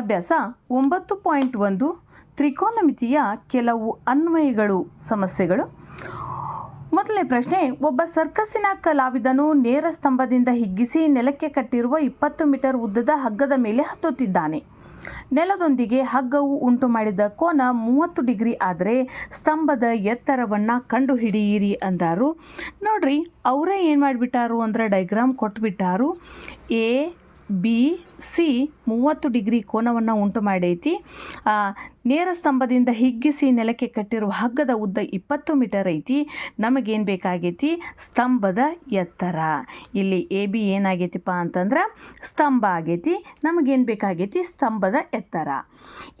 ಅಭ್ಯಾಸ ಒಂಬತ್ತು ಪಾಯಿಂಟ್ ಒಂದು ತ್ರಿಕೋನಮಿತಿಯ ಕೆಲವು ಅನ್ವಯಗಳು ಸಮಸ್ಯೆಗಳು ಮೊದಲನೇ ಪ್ರಶ್ನೆ ಒಬ್ಬ ಸರ್ಕಸ್ಸಿನ ಕಲಾವಿದನು ನೇರ ಸ್ತಂಭದಿಂದ ಹಿಗ್ಗಿಸಿ ನೆಲಕ್ಕೆ ಕಟ್ಟಿರುವ ಇಪ್ಪತ್ತು ಮೀಟರ್ ಉದ್ದದ ಹಗ್ಗದ ಮೇಲೆ ಹತ್ತುತ್ತಿದ್ದಾನೆ ನೆಲದೊಂದಿಗೆ ಹಗ್ಗವು ಉಂಟು ಮಾಡಿದ ಕೋನ ಮೂವತ್ತು ಡಿಗ್ರಿ ಆದರೆ ಸ್ತಂಭದ ಎತ್ತರವನ್ನು ಕಂಡುಹಿಡಿಯಿರಿ ಅಂದರು ನೋಡ್ರಿ ಅವರೇ ಏನು ಮಾಡಿಬಿಟ್ಟಾರು ಅಂದರೆ ಡೈಗ್ರಾಮ್ ಕೊಟ್ಬಿಟ್ಟಾರು ಎ ಬಿ ಸಿ ಮೂವತ್ತು ಡಿಗ್ರಿ ಕೋನವನ್ನು ಉಂಟು ಮಾಡೈತಿ ನೇರ ಸ್ತಂಭದಿಂದ ಹಿಗ್ಗಿಸಿ ನೆಲಕ್ಕೆ ಕಟ್ಟಿರುವ ಹಗ್ಗದ ಉದ್ದ ಇಪ್ಪತ್ತು ಮೀಟರ್ ಐತಿ ನಮಗೇನು ಬೇಕಾಗೈತಿ ಸ್ತಂಭದ ಎತ್ತರ ಇಲ್ಲಿ ಎ ಬಿ ಏನಾಗೈತಿಪ್ಪ ಅಂತಂದ್ರೆ ಸ್ತಂಭ ಆಗೈತಿ ನಮಗೇನು ಬೇಕಾಗೈತಿ ಸ್ತಂಭದ ಎತ್ತರ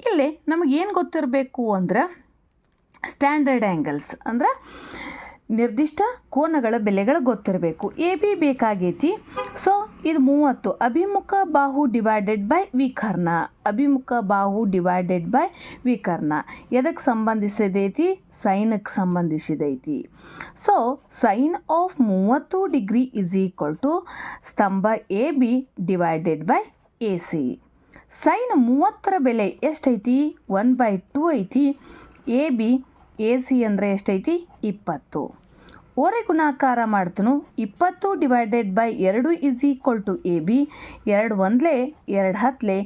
ಇಲ್ಲಿ ನಮಗೇನು ಗೊತ್ತಿರಬೇಕು ಅಂದ್ರೆ ಸ್ಟ್ಯಾಂಡರ್ಡ್ ಆ್ಯಂಗಲ್ಸ್ ಅಂದ್ರೆ ನಿರ್ದಿಷ್ಟ ಕೋನಗಳ ಬೆಲೆಗಳು ಗೊತ್ತಿರಬೇಕು ಎ ಬಿ ಬೇಕಾಗೈತಿ ಸೊ ಇದು ಮೂವತ್ತು ಅಭಿಮುಖ ಬಾಹು ಡಿವೈಡೆಡ್ ಬೈ ವಿಕರ್ಣ ಅಭಿಮುಖ ಬಾಹು ಡಿವೈಡೆಡ್ ಬೈ ವಿಕರ್ಣ ಎದಕ್ಕೆ ಸಂಬಂಧಿಸಿದೈತಿ ಸೈನಕ್ಕೆ ಸಂಬಂಧಿಸಿದೈತಿ ಸೊ ಸೈನ್ ಆಫ್ ಮೂವತ್ತು ಡಿಗ್ರಿ ಇಸ್ ಈಕ್ವಲ್ ಟು ಸ್ತಂಭ A B divided by A C sine ಮೂವತ್ತರ ಬೆಲೆ ಎಷ್ಟೈತಿ ಒನ್ ಬೈ ಟು ಐತಿ ಎ ಬಿ ಎ ಸಿ ಅಂದರೆ ಎಷ್ಟೈತಿ ಇಪ್ಪತ್ತು ಓರೆ ಗುಣಾಕಾರ ಮಾಡ್ತನು ಇಪ್ಪತ್ತು ಡಿವೈಡೆಡ್ ಬೈ ಎರಡು is equal to A B ಎರಡು ಒಂದ್ಲೆ ಎರಡು ಹತ್ತಲೆ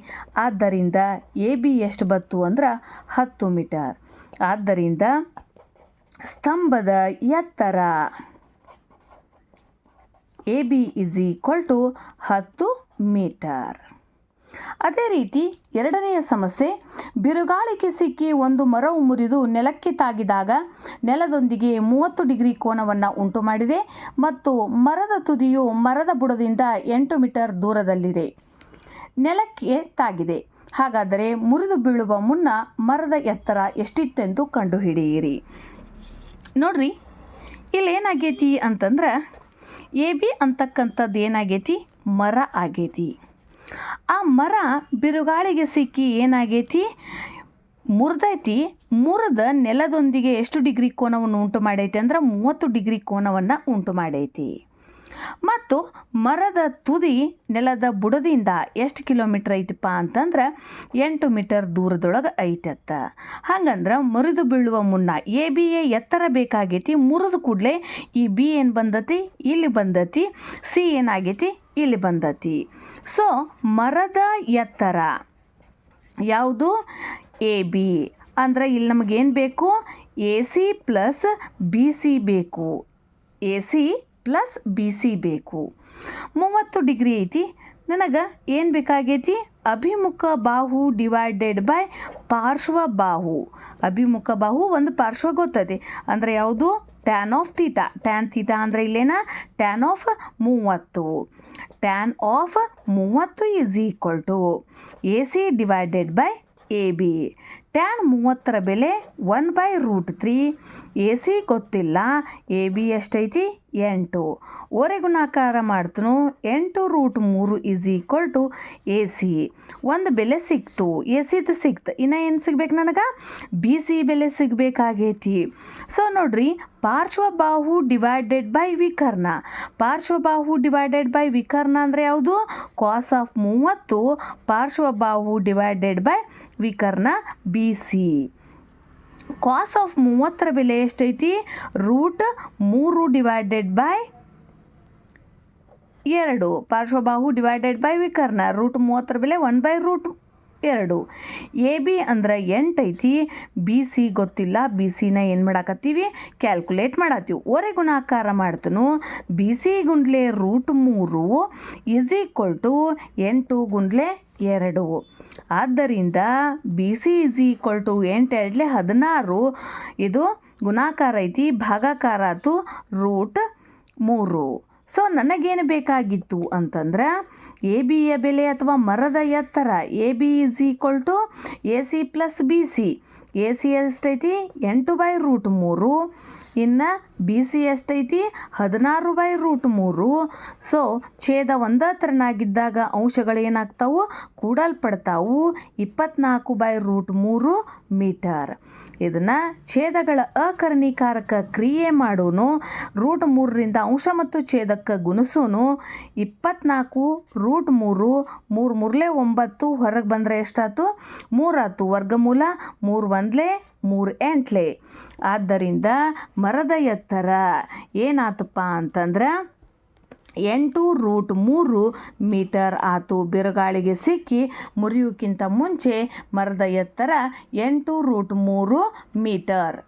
ಆದ್ದರಿಂದ ಎ ಬಿ ಎಷ್ಟು ಬತ್ತು ಅಂದ್ರೆ ಹತ್ತು ಮೀಟರ್ ಆದ್ದರಿಂದ ಸ್ತಂಭದ ಎತ್ತರ A B is equal to ಹತ್ತು ಮೀಟರ್ ಅದೇ ರೀತಿ ಎರಡನೆಯ ಸಮಸ್ಯೆ ಬಿರುಗಾಳಿಗೆ ಸಿಕ್ಕಿ ಒಂದು ಮರವು ಮುರಿದು ನೆಲಕ್ಕೆ ತಾಗಿದಾಗ ನೆಲದೊಂದಿಗೆ ಮೂವತ್ತು ಡಿಗ್ರಿ ಕೋನವನ್ನು ಉಂಟು ಮಾಡಿದೆ ಮತ್ತು ಮರದ ತುದಿಯು ಮರದ ಬುಡದಿಂದ ಎಂಟು ಮೀಟರ್ ದೂರದಲ್ಲಿದೆ ನೆಲಕ್ಕೆ ತಾಗಿದೆ ಹಾಗಾದರೆ ಮುರಿದು ಬೀಳುವ ಮುನ್ನ ಮರದ ಎತ್ತರ ಎಷ್ಟಿತ್ತೆಂದು ಕಂಡುಹಿಡಿಯಿರಿ ನೋಡ್ರಿ ಇಲ್ಲೇನಾಗೈತಿ ಅಂತಂದ್ರೆ ಎ ಬಿ ಅಂತಕ್ಕಂಥದ್ದು ಏನಾಗೈತಿ ಮರ ಆಗೈತಿ ಆ ಮರ ಬಿರುಗಾಳಿಗೆ ಸಿಕ್ಕಿ ಏನಾಗೈತಿ ಮುರಿದೈತಿ ಮುರಿದ ನೆಲದೊಂದಿಗೆ ಎಷ್ಟು ಡಿಗ್ರಿ ಕೋನವನ್ನು ಉಂಟು ಮಾಡೈತಿ ಅಂದ್ರೆ ಮೂವತ್ತು ಡಿಗ್ರಿ ಕೋನವನ್ನು ಉಂಟು ಮಾಡೈತಿ ಮತ್ತು ಮರದ ತುದಿ ನೆಲದ ಬುಡದಿಂದ ಎಷ್ಟು ಕಿಲೋಮೀಟರ್ ಐತಿಪ್ಪ ಅಂತಂದ್ರೆ ಎಂಟು ಮೀಟರ್ ದೂರದೊಳಗೆ ಐತತ್ತ ಹಂಗಂದ್ರೆ ಮುರಿದು ಬೀಳುವ ಮುನ್ನ ಎ ಬಿ ಎ ಎತ್ತರ ಬೇಕಾಗೈತಿ ಮುರಿದು ಕೂಡಲೇ ಈ ಬಿ ಏನು ಬಂದತಿ ಇಲ್ಲಿ ಬಂದತಿ ಸಿ ಏನಾಗೈತಿ ಇಲ್ಲಿ ಬಂದತಿ ಸೊ ಮರದ ಎತ್ತರ ಯಾವುದು ಎ ಬಿ ಅಂದರೆ ಇಲ್ಲಿ ನಮಗೇನು ಬೇಕು A C plus B C ಬೇಕು A C plus B C ಬೇಕು ಮೂವತ್ತು ಡಿಗ್ರಿ ಐತಿ ನನಗೆ ಏನು ಬೇಕಾಗೈತಿ ಅಭಿಮುಖ ಬಾಹು ಡಿವೈಡೆಡ್ ಬೈ ಪಾರ್ಶ್ವ ಬಾಹು ಅಭಿಮುಖ ಬಾಹು ಒಂದು ಪಾರ್ಶ್ವ ಗೊತ್ತದೆ ಅಂದರೆ ಯಾವುದು tan of theta tan theta ಅಂದರೆ ಇಲ್ಲೇನಾ ಟ್ಯಾನ್ ಆಫ್ ಮೂವತ್ತು tan of 30 is equal to AC divided by AB. Tan ಮೂವತ್ತರ ಬೆಲೆ one by root three A C ಗೊತ್ತಿಲ್ಲ ಎ ಬಿ ಎಷ್ಟೈತಿ ಎಂಟು ಓರೆ ಗುಣಾಕಾರ ಮಾಡ್ತನು ಎಂಟು ರೂಟ್ ಮೂರು is equal to A C ಒಂದು ಬೆಲೆ ಸಿಕ್ತು ಎ ಸಿದು ಸಿಕ್ತು ಇನ್ನೂ ಏನು ಸಿಗ್ಬೇಕು ನನಗೆ ಬಿ ಸಿ ಬೆಲೆ ಸಿಗಬೇಕಾಗೈತಿ ಸೊ ನೋಡ್ರಿ ಪಾರ್ಶ್ವಬಾಹು ಡಿವೈಡೆಡ್ ಬೈ ವಿಕರ್ಣ ಪಾರ್ಶ್ವಬಾಹು ಡಿವೈಡೆಡ್ ಬೈ ವಿಕರ್ಣ ಅಂದರೆ ಯಾವುದು ಕಾಸ್ ಆಫ್ ಮೂವತ್ತು ಪಾರ್ಶ್ವಬಾಹು ಡಿವೈಡೆಡ್ ಬೈ ವಿಕರ್ಣ ಸಿ ಕಾಸ್ ಆಫ್ ಮೂವತ್ತರ ಬೆಲೆ ಎಷ್ಟೈತಿ ರೂಟ್ ಮೂರು ಡಿವೈಡೆಡ್ ಬೈ ಎರಡು ಪಾರ್ಶ್ವಬಾಹು ಡಿವೈಡೆಡ್ ಬೈ ವಿಕರ್ಣ ರೂಟ್ ಮೂವತ್ತರ ಬೆಲೆ ಒನ್ ಬೈ ರೂಟ್ ಎರಡು ಎ ಬಿ ಅಂದ್ರೆ ಎಂಟೈತಿ ಬಿ ಸಿ ಗೊತ್ತಿಲ್ಲ ಬಿ ಸಿನ ಏನು ಮಾಡಾಕತ್ತೀವಿ ಕ್ಯಾಲ್ಕುಲೇಟ್ ಮಾಡತ್ತೀವಿ ಒರೆ ಗುಣಾಕಾರ ಮಾಡ್ತನು ಬಿ ಸಿ ಗುಂಡ್ಲೆ ರೂಟ್ ಮೂರು ಈಸ್ ಈಕ್ವಲ್ ಟು ಎಂಟು ಗುಂಡ್ಲೆ ಎರಡು ಆದ್ದರಿಂದ B C is equal to ಎಂಟು ಹದಿನಾರು ಇದು ಗುಣಾಕಾರ ಐತಿ ಭಾಗಾಕಾರ ಆತು ರೂಟ್ ಮೂರು ಸೊ ನನಗೇನು ಬೇಕಾಗಿತ್ತು ಅಂತಂದ್ರೆ ಎ ಬಿಯ ಬೆಲೆ ಅಥವಾ ಮರದ ಎತ್ತರ A B is equal to A C plus B C A C ಎಷ್ಟೈತಿ ಎಂಟು ಬೈ ರೂಟ್ ಮೂರು ಇನ್ನು ಬಿ ಸಿ ಎಷ್ಟೈತಿ ಹದಿನಾರು ಬೈ ರೂಟ್ ಮೂರು ಸೊ ಛೇದ ಒಂದೇ ತೆರನಾಗಿದ್ದಾಗ ಅಂಶಗಳು ಏನಾಗ್ತಾವು ಕೂಡಲ್ಪಡ್ತಾವು ಇಪ್ಪತ್ನಾಲ್ಕು ಬೈ ರೂಟ್ ಮೂರು ಮೀಟರ್ ಇದನ್ನು ಛೇದಗಳ ಅಕರ್ಣೀಕಾರಕ ಕ್ರಿಯೆ ಮಾಡೋನು ರೂಟ್ ಮೂರರಿಂದ ಅಂಶ ಮತ್ತು ಛೇದಕ್ಕೆ ಗುಣಿಸೋನು ಇಪ್ಪತ್ನಾಲ್ಕು ರೂಟ್ ಮೂರು ಮೂರು ಮೂರಲೇ ಒಂಬತ್ತು ಹೊರಗೆ ಬಂದರೆ ಎಷ್ಟಾಯ್ತು ಮೂರಾಯ್ತು ವರ್ಗಮೂಲ ಮೂರು ಒಂದಲೇ ಮೂರು ಎಂಟ್ಲೆ ಆದ್ದರಿಂದ ಮರದ ಎತ್ತರ ಏನಾತಪ್ಪ ಅಂತಂದ್ರೆ ಎಂಟು ರೂಟ್ ಮೂರು ಮೀಟರ್ ಆತು ಬಿರುಗಾಳಿಗೆ ಸಿಕ್ಕಿ ಮುರಿಯೋಕ್ಕಿಂತ ಮುಂಚೆ ಮರದ ಎತ್ತರ ಎಂಟು ರೂಟ್ ಮೂರು ಮೀಟರ್